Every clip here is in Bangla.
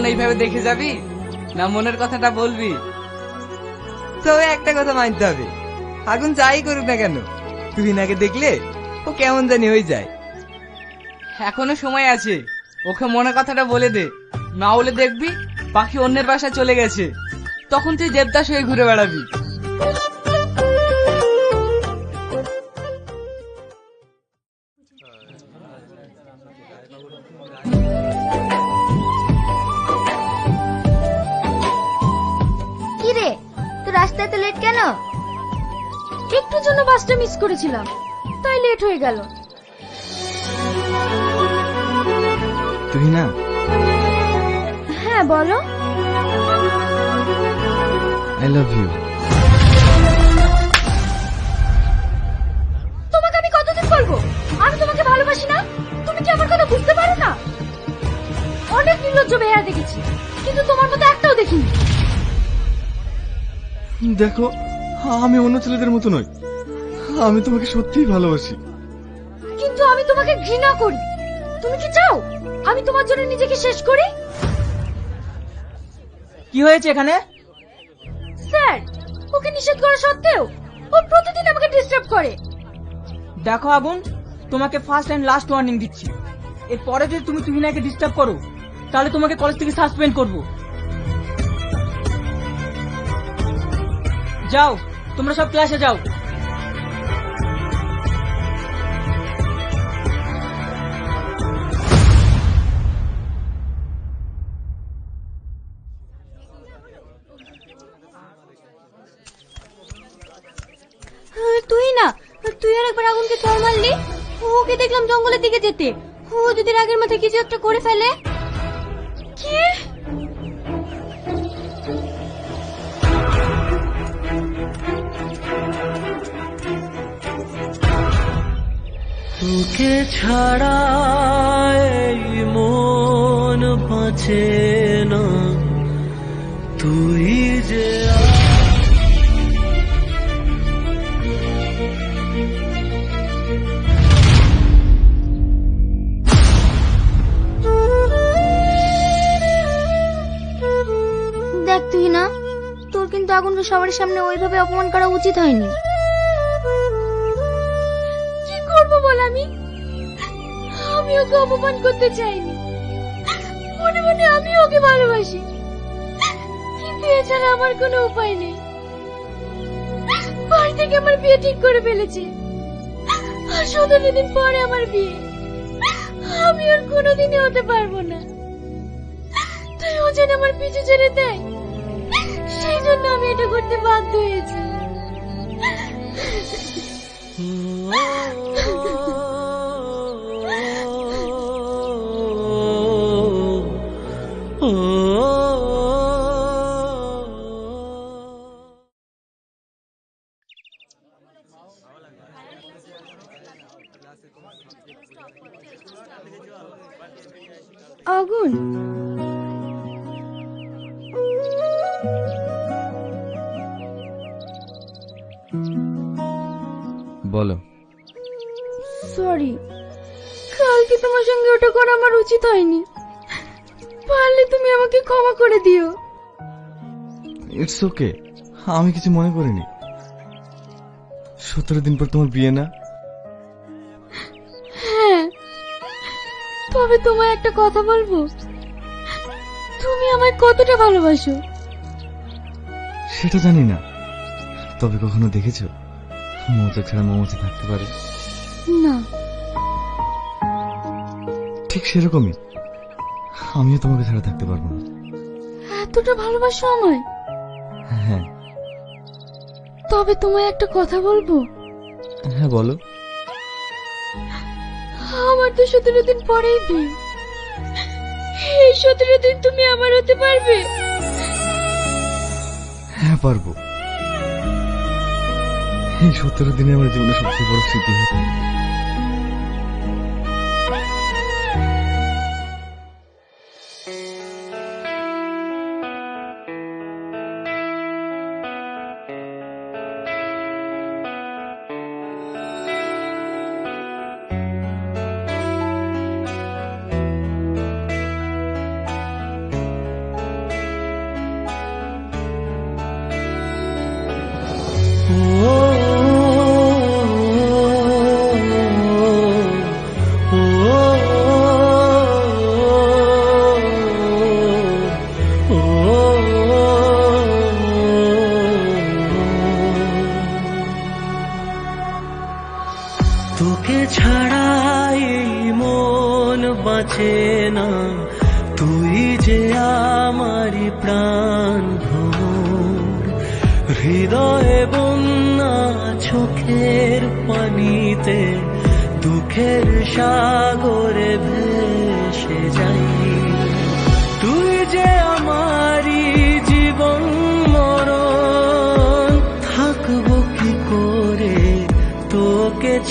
জীবন এইভাবে দেখে যাবি? না মনের কথাটা বলবি? তবে একটা কথা মানতে হবে। আগুন যাই করুক না কেন তুই নাকে দেখলে ও কেমন জানি হয়ে যায়। এখনও সময় আছে, ওকে মনের কথাটা বলে দে। না হলে দেখবি পাখি অন্যের বাসায় চলে গেছে। তখন তুই দেবদাস হয়ে ঘুরে বেড়াবি। একটুর জন্য বাসটা মিস করেছিলাম। তাই লেট হয়ে গেল। তুই না? হ্যাঁ বলো। আই লাভ ইউ তোমাকে আমি কতদিন বলব? আমি তোমাকে ভালোবাসি না? তুমি কি আমার কথা বুঝতে পারো না? অনেক নির্লজ্জ বেহারা দেখেছি কিন্তু তোমার মতো একটাও দেখিনি। দেখো আমি অন্য ছেলেদের মতো নই। আমি তোমাকে সত্যিই ভালোবাসি। কিন্তু আমি তোমাকে ঘৃণা করি। তুমি কি চাও আমি তোমার জন্য নিজেকে শেষ করি? কি হয়েছে এখানে? স্যার ওকে নিষেধ করা সত্ত্বেও ও প্রতিদিন আমাকে ডিস্টার্ব করে। দেখো আগুন তোমাকে ফার্স্ট এন্ড লাস্ট ওয়ার্নিং দিচ্ছি। এরপরে যদি তুমি তুহিনাকে ডিস্টার্ব করো তাহলে তোমাকে কলেজ থেকে সাসপেন্ড করব। যাও তোমরা সব ক্লাসে যাও। দেখলাম জঙ্গলের দিকে যেতে। ও যদি রাগের মাথায় কিছু একটা করে ফেলে। কি? তোকে ছাড়া মন বাঁচে না। তুই যে আগুনকে সবার সামনে ওইভাবে অপমান করা উচিত হয়নি। কি করব বল আমি? আমি ওকে অপমান করতে চাইনি। মনে মনে আমি ওকে ভালোবাসি। কিন্তু এছাড়া আমার কোনো উপায় নেই। বাড়ি থেকে আমার বিয়ে ঠিক করে ফেলেছে। আর সতেরো দিন পরে আমার বিয়ে। আমি আর কোনোদিনই হতে পারব না। তাই ও যেন আমার পিছু ছেড়ে দেয়। সেই জন্য আমি এটা করতে বাধ্য হয়েছি। আগুন! বলো। সরি কালকে তোমার সঙ্গে ওটা করা আমার উচিত হয়নি। পারলে তুমি আমাকে ক্ষমা করে দিও। ইটস ওকে আমি কিছু মনে করিনি। সতেরো দিন পর তোমার বিয়ে না? হ্যাঁ তবে তোমায় একটা কথা বলব। তুমি আমায় কতটা ভালোবাসো। সেটা জানি না তবে কখনো দেখেছ? মৌচাক ছাড়া মৌমাছি থাকতে পারে। না। ঠিক সেরকমই। আমিও তোমাকে ছাড়া থাকতে পারব না। এতটা ভালোবাসো আমায়? হ্যাঁ তবে তোমায় একটা কথা বলব? হ্যাঁ বলো। আমার তো সতেরো দিন পরেই বিয়ে। এই সতেরো দিন তুমি আমার হতে পারবে? হ্যাঁ পারব। এই সতেরো দিনে আমার জীবনে সবচেয়ে বড় স্মৃতি তোকে ছাড়াই মন বাঁচে না। তুই যে আমারি প্রাণ ভোর হৃদয়ে বন্যা চোখের পানিতে, দুঃখের সাগরে ভেসে যাই।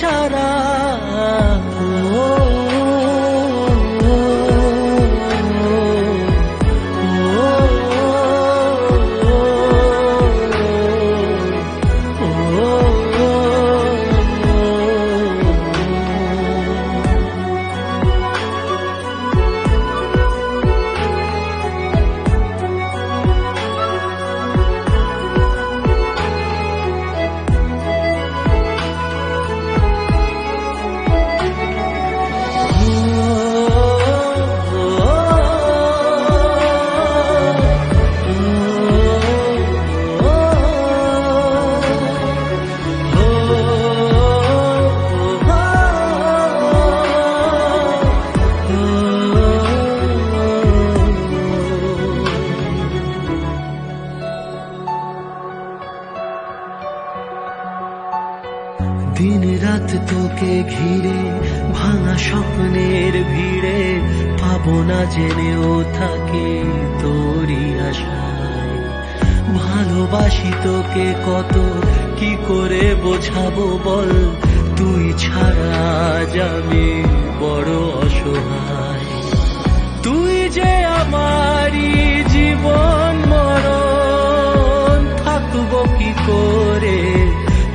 তোকে ভালোবাসি তোকে কত, কি করে বোঝাবো বল? তুই ছাড়া যাবে বড় অসহায়। তুই যে আমারই জীবন মরণ, থাকব কি করে?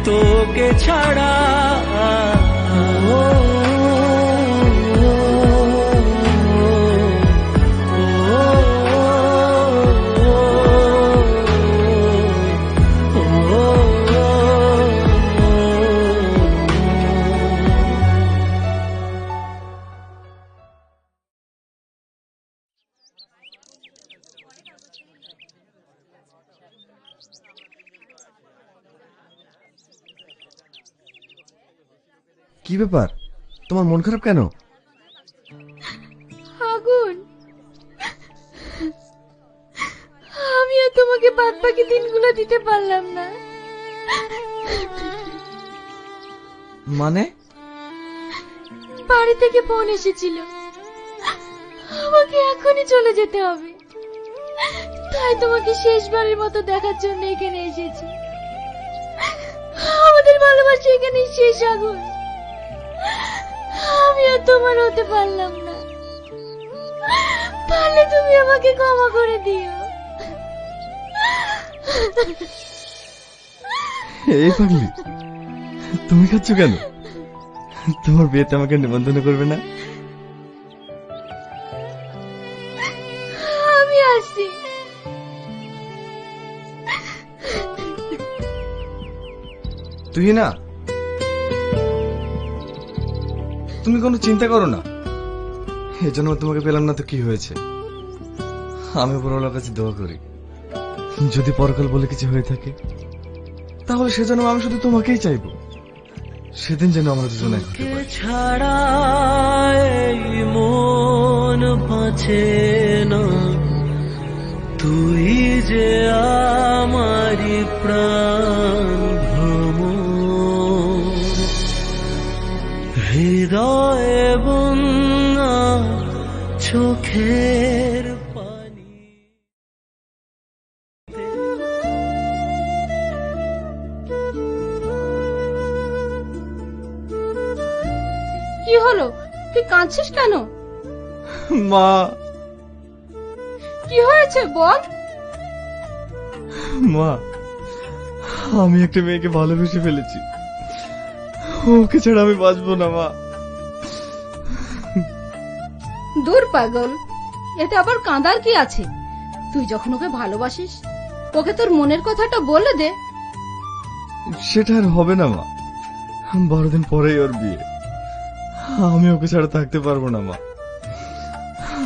তোকে ছাড়া কি ব্যাপার? তোমার মন খারাপ কেন? আগুন। আমিও তোমাকে বাদ বাকি দিনগুলো দিতে পারলাম না। মানে? বাড়ি থেকে ফোন এসেছিল। আমাকে এখনই চলে যেতে হবে। তাই তোমাকে শেষবারের মতো দেখার জন্য এখানে এসেছি। আমাদের ভালোবাসা এখানেই শেষ আগুন। আমি আর তোমার হতে পারলাম না। পারলে তুমি আমাকে ক্ষমা করে দিও। এই পাগলি তুমি খাচ্ছ কেন? তোমার বিয়েতে আমাকে নিমন্ত্রণ করবে না? আমি আসছি। তুই না তুমি কোনো চিন্তা করো না। এজন্য তোমাকে পেলাম না তো কি হয়েছে? আমি বড়লার কাছে দোয়া করি। যদি পরকাল বলে কিছু হয়ে থাকে, তাহলে সেজন্য আমি শুধু তোমাকেই চাইব। সেদিন যেন আমরা দুজনে ছাড়া মন বাঁচে না। তুই যে আমারি প্রাণ। হৃদয়ে বন্যা চোখের পানি। কি হলো? তুই কাঁদছিস কেন? মা। কি হয়েছে বল? মা আমি একটা মেয়েকে ভালোবেসে ফেলেছি। ওকে ছাড়া আমি বাঁচবো না মা। পাগল। এতে আবার কাঁদার কি আছে? তুই যখন ওকে ভালোবাসিস ওকে তোর মনের কথাটা বলে দে। সেটা আর হবে না মা। বারো দিন পরেই ওর বিয়ে। আমি ওকে ছাড়া থাকতে পারব না মা।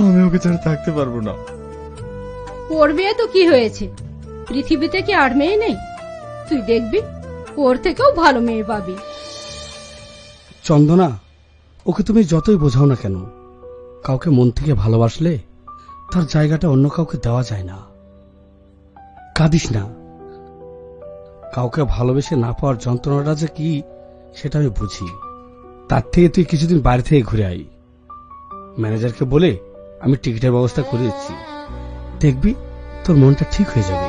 আমি ওকে ছাড়া থাকতে পারব না। ওর বিয়ে তো কি হয়েছে? পৃথিবীতে কি আর মেয়ে নেই? তুই দেখবি ওর থেকেও ভালো মেয়ে পাবি। চন্দনা ওকে তুমি যতই বোঝাও না কেন কাউকে মন থেকে ভালোবাসলে তার জায়গাটা অন্য কাউকে দেওয়া যায় না। কাঁদিস না। কাউকে ভালোবেসে না পাওয়ার যন্ত্রণাটা যে কি, সেটা আমি বুঝি। তার থেকে তুই কিছুদিন বাইরে থেকে ঘুরে আই ম্যানেজারকে বলে আমি টিকিটের ব্যবস্থা করে দিচ্ছি। দেখবি তোর মনটা ঠিক হয়ে যাবে।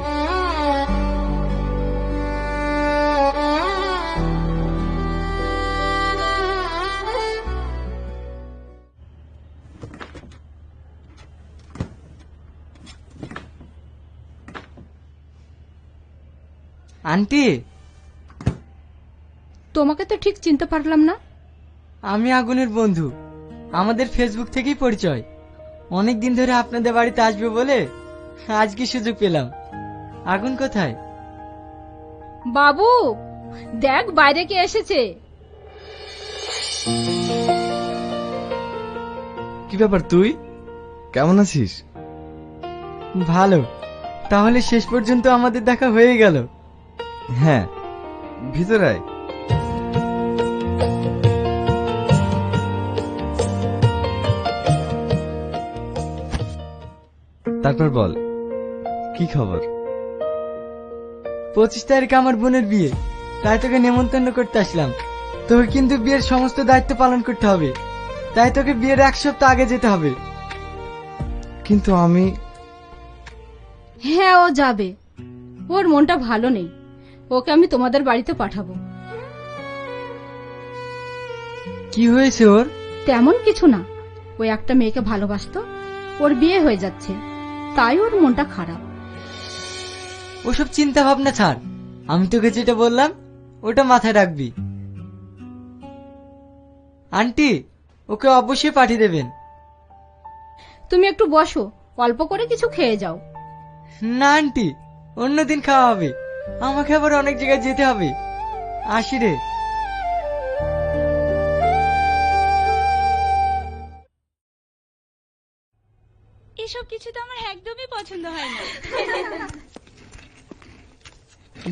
আন্টি? তোমাকে তো ঠিক চিনতে পারলাম না। আমি আগুনের বন্ধু। আমাদের ফেসবুক থেকেই পরিচয়। অনেক দিন ধরে আপনাদের বাড়িতে আসবে বলে আজকে সুযোগ পেলাম। আগুন কোথায়? বাবু দেখ বাইরে কে এসেছে। কি ব্যাপার তুই? কেমন আছিস? ভালো। তাহলে শেষ পর্যন্ত আমাদের দেখা হয়ে গেল। হ্যাঁ ভিতরে আয়। তারপর বল কি খবর? পঁচিশ তারিখে আমার বোনের বিয়ে তাই তোকে নেমন্তন্ন করতে আসলাম। তোকে কিন্তু বিয়ের সমস্ত দায়িত্ব পালন করতে হবে। তাই তোকে বিয়ের এক সপ্তাহ আগে যেতে হবে। কিন্তু আমি হ্যাঁ ও যাবে। ওর মনটা ভালো নেই। ওকে আমি তোমাদের বাড়িতে পাঠাবো। কি হয়েছে ওর? তেমন কিছু না। ও একটা মেয়েকে ভালোবাসতো ওর বিয়ে হয়ে যাচ্ছে। তাই ওর মনটা খারাপ। ওসব চিন্তা ভাবনা ছাড়। আমি তোকে যেটা বললাম ওটা মাথায় রাখবি। আন্টি ওকে অবশ্যই পাঠিয়ে দেবেন। তুমি একটু বসো অল্প করে কিছু খেয়ে যাও। না আন্টি অন্যদিন খাওয়া হবে। আমাকে আবার অনেক জায়গায় যেতে হবে। আসি রে। এসব কিছু তো আমার একদমই পছন্দ হয় না।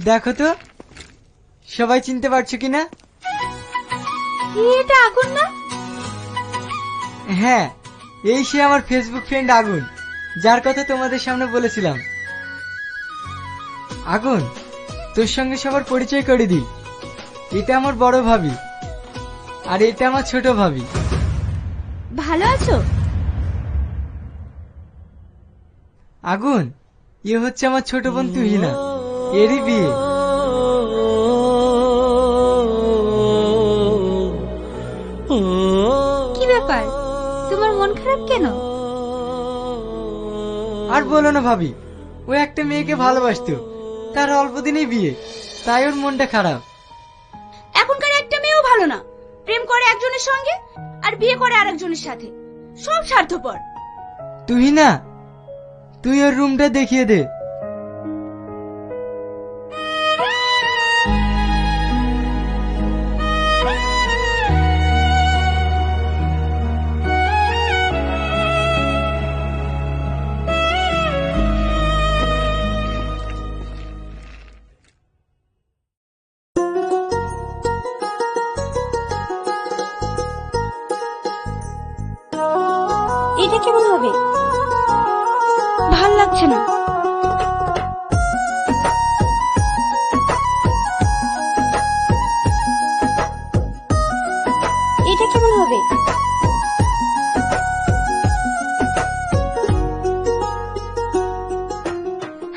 দেখো তো সবাই চিনতে পারছ কিনা? এটা আগুন না? হ্যাঁ এই সে আমার ফেসবুক ফ্রেন্ড আগুন যার কথা তোমাদের সামনে বলেছিলাম। আগুন? তোর সঙ্গে সবার পরিচয় করে দিই। এটা আমার বড় ভাবি। আর এটা আমার ছোট ভাবি। ভালো আছো? আগুন এ হচ্ছে আমার ছোট বোন তুহিনা। এরই বিয়ে। কি ব্যাপার? তোমার মন খারাপ কেন? আর বলো না ভাবি ও একটা মেয়েকে ভালোবাসতো। তার অল্প দিনেই বিয়ে। তাই ওর মনটা খারাপ। এখনকার একটা মেয়েও ভালো না। প্রেম করে একজনের সঙ্গে আর বিয়ে করে আরেকজনের সাথে। সব স্বার্থপর। তুই না তুই ওর রুমটা দেখিয়ে দে।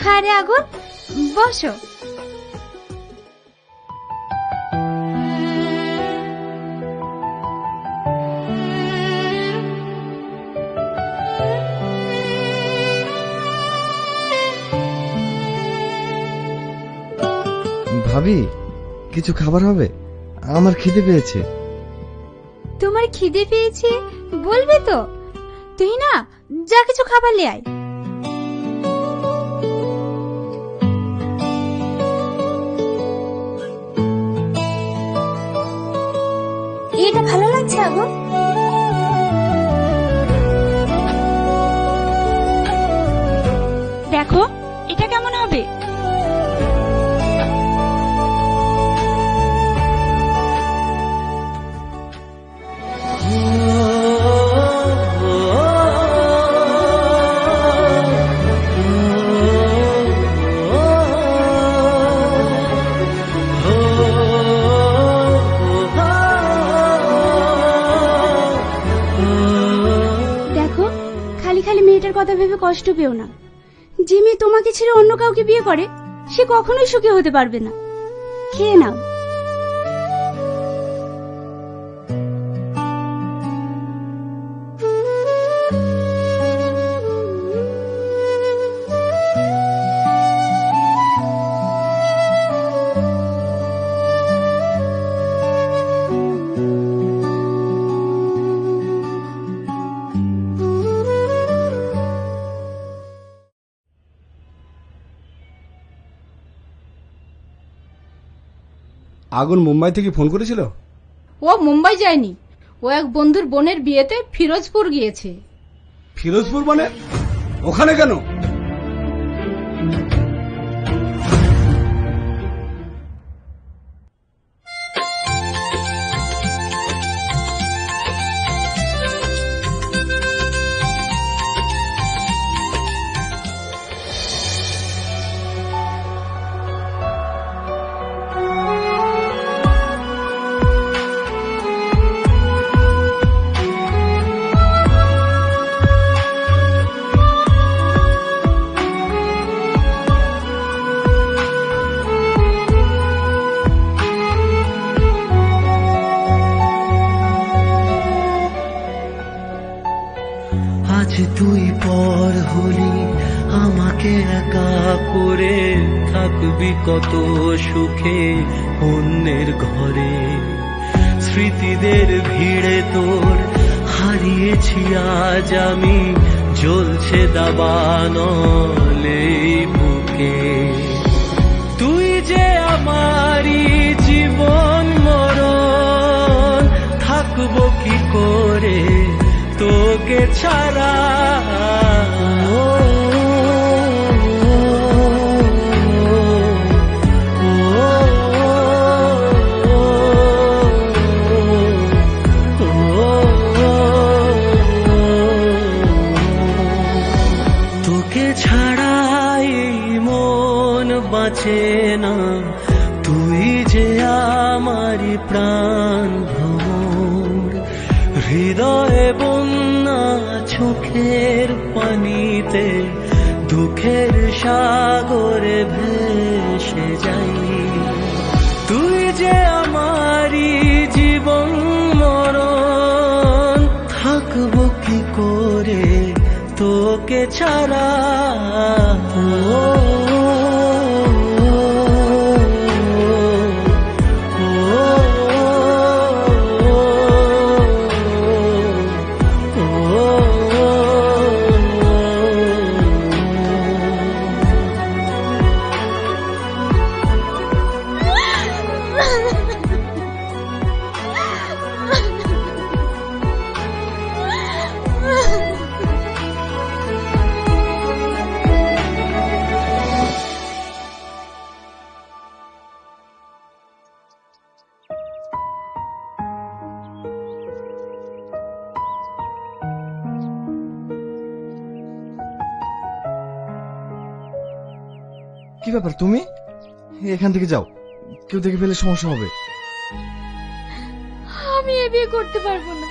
হ্যাঁ রে আগুন বসো। ভাবি কিছু খাবার হবে? আমার খিদে পেয়েছে। তোমার খিদে পেয়েছে? বলবে তো। তুই না যা কিছু খাবার লে আয়। ভালো কষ্ট পেও না। যে মেয়ে তোমাকে ছেড়ে অন্য কাউকে বিয়ে করে, সে কখনোই সুখী হতে পারবে না। খেয়ে নাও। আগুন মুম্বাই থেকে ফোন করেছিল? ও মুম্বাই যায়নি। ও এক বন্ধুর বোনের বিয়েতে ফিরোজপুর গিয়েছে। ফিরোজপুর মানে? ওখানে কেন? থাকবি কত সুখে অন্যের ঘরে। স্মৃতিদের ভিড়ে তোর হারিয়েছি আজ আমি, জ্বলছে দাবানলে বুকে। তুই যে আমারই জীবন মরণ, থাকব কি করে তোকে ছাড়া? তোকে ব্যাপার? তুমি? এখান থেকে যাও। কেউ দেখে ফেলে সমস্যা হবে। আমি এ বিয়ে করতে পারব না।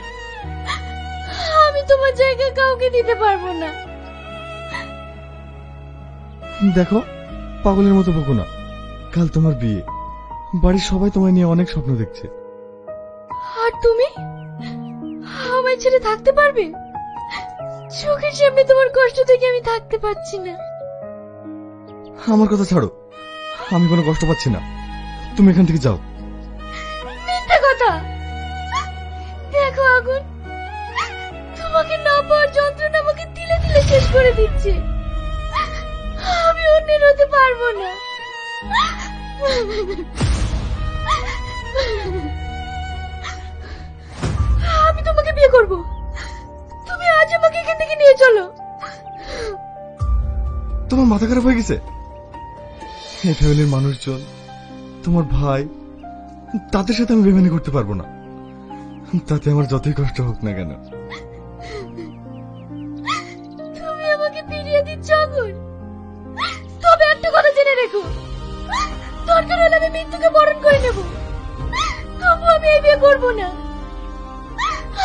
আমি তোমার জায়গায় কাউকে দিতে পারব না। দেখো পাগলের মতো বকো না। কাল তোমার বিয়ে। বাড়ির সবাই তোমায় নিয়ে অনেক স্বপ্ন দেখছে। আর তুমি? আমায় ছেড়ে থাকতে পারবে? চোখের সামনে তোমার কষ্ট থেকে আমি থাকতে পারছি না। আমার কথা ছাড়ো। আমি কোনো কষ্ট পাচ্ছি না। তুমি এখান থেকে যাও। মিথ্যে কথা। দেখো আগুন। তোমাকে না পাওয়ার যন্ত্রণা আমাকে তিলে তিলে শেষ করে দিচ্ছে। আমি অন্যের হতে পারব না। আমি তোমাকে বিয়ে করব। তুমি আজ আমাকে এখান থেকে নিয়ে চলো। তোমার মাথা খারাপ হয়ে গেছে? ফ্যামিলির মানুষজন, তোমার ভাই, তাদের সাথে আমি বেমানি করতে পারব না। তাতে আমার যতই কষ্ট হোক না কেন। তুমি আমাকে ফিরিয়ে দিচ্ছ আগুন তবে একটা কথা জেনে রেখো। দরকার হলে আমি মৃত্যুকে বরণ করে নেব। তবু আমি এই বিয়ে করব না।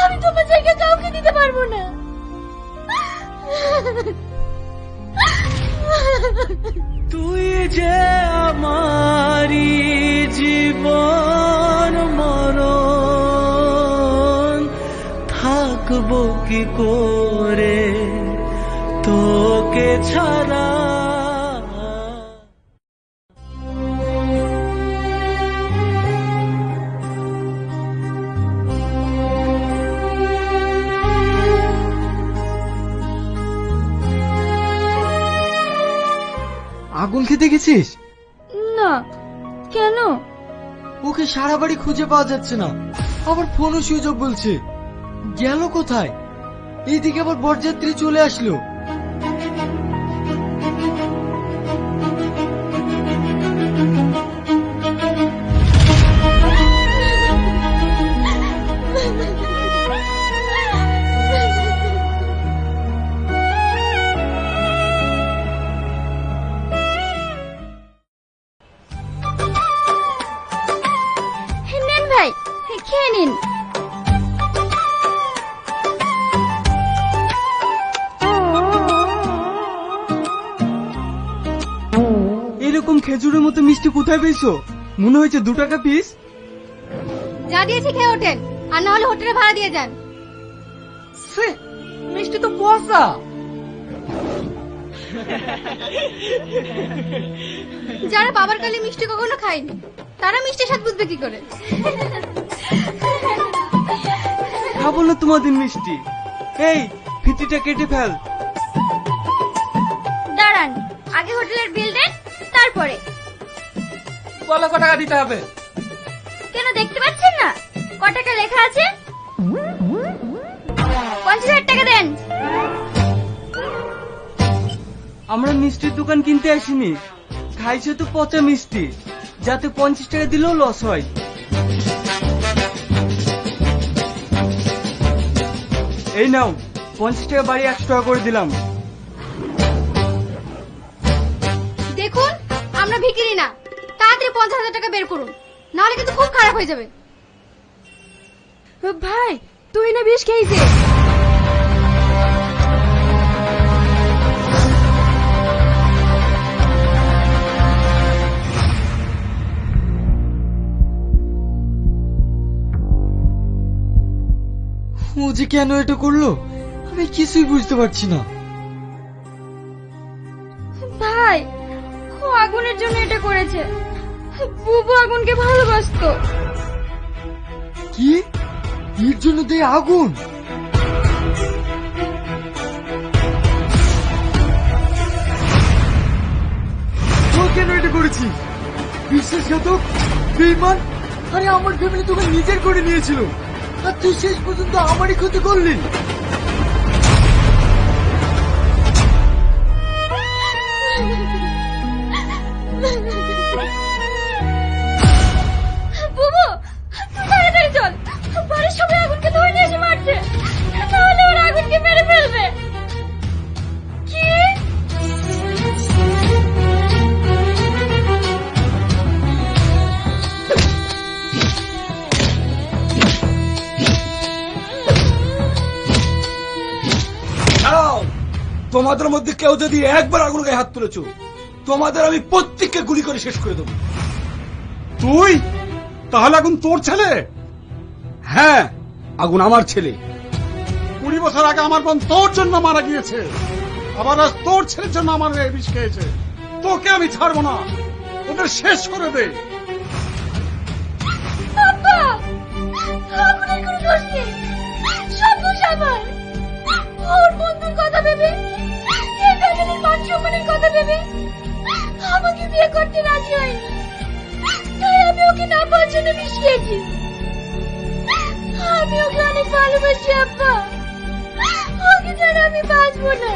আমি তোমার কাউকে দিতে পারব না। তুই যে আমারি জীবন মরণ থাকব কি করে? তোকে ছাড়া আগুন খেতে গেছিস? না কেন? ওকে সারা বাড়ি খুঁজে পাওয়া যাচ্ছে না। আবার ফোনও সুযোগ বলছে। গেল কোথায়? এইদিকে আবার বরযাত্রী চলে আসলো। এরকম খেজুরের মতো মিষ্টি কোথায় পেয়েছ? মনে হয়েছে দু টাকা পিস যা দিয়েছি খেয়ে ওঠেন আর না হলে হোটেলে ভাড়া দিয়ে যান। মিষ্টি তো পয়সা যারা বাবার কালে মিষ্টি কখনো খায়নি তারা মিষ্টি স্বাদ বুঝবে কি করে? খাব না তোমাদের মিষ্টি। এই ফিতিটা কেটে ফেল। দাঁড়ান আগে হোটেলের বিল দেন তারপরে? বলো কত টাকা দিতে হবে? কেন দেখতে পাচ্ছেন না? ক টাকা লেখা আছে? পঞ্চাশ হাজার টাকা দেন। আমরা মিষ্টির দোকান কিনতে আসিনি। খাইছে তো পচা মিষ্টি। যাতে পঞ্চাশ টাকা দিলেও লস হয়। এই নাও পঞ্চাশ টাকা বাড়ি একশো টাকা করে দিলাম। ভিকিরি না তাড়াতাড়ি পঞ্চাশ হাজার টাকা বের করুন, নাহলে কিন্তু খুব খারাপ হয়ে যাবে। ভাই, তুই না বিষ খেয়েছে ও যে কেন এটা করল, আমি কিছুই বুঝতে পারছি না। আগুনের জন্য এটা করেছে। বুবু আগুনকে ভালোবাসতো। কি? এর জন্য দেয় আগুন? কেন এটা করেছি বিশ্বাসঘাতক বেইমান। আরে, আমার ফ্যামিলি তোকে নিজের করে নিয়েছিল। আর তুই শেষ পর্যন্ত আমারই ক্ষতি করলি। তোমাদের মধ্যে কেউ যদি একবার আগুন গায়ে হাত তুলেছ তোমাদের আমি প্রত্যেককে গুলি করে শেষ করে দেবো। তুই? তাহলে আগুন তোর ছেলে? হ্যাঁ আগুন আমার ছেলে। কুড়ি বছর আগে আমার বোন তোর জন্য মারা গিয়েছে। আবার আজ তোর ছেলের জন্য আমার মেয়ে বিষ খেয়েছে। তোকে আমি ছাড়বো না। ওদের শেষ করে দে। আব্বা আগুনের কোনো দোষ নেই। সব দোষ আমার। ওর বন্ধুর কথা ভেবে এই ফ্যামিলির মান সম্মানের কথা ভেবে, আমাকে বিয়ে করতে রাজি হয়নি। তাই আমি ওকে না পছন্দ মিশিয়েছি। আমি ওকে অনেক ভালোবাসি, আব্বা। ওকে ছাড়া আমি বাঁচবো না।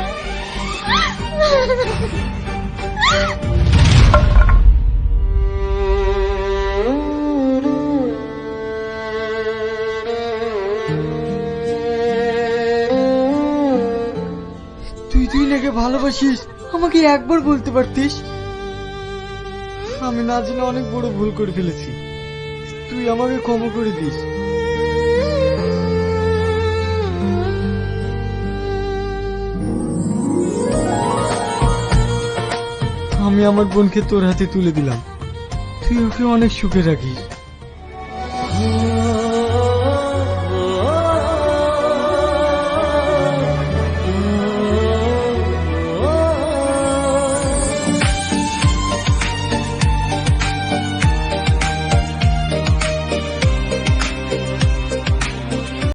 ভালোবাসিস? আমাকে একবার বলতে পারতিস? আমি না জেনে অনেক বড় ভুল করে ফেলেছি। তুই আমাকে ক্ষমা করে দিস। আমি আমার বোনকে তোর হাতে তুলে দিলাম। তুই ওকে অনেক সুখে রাখিস।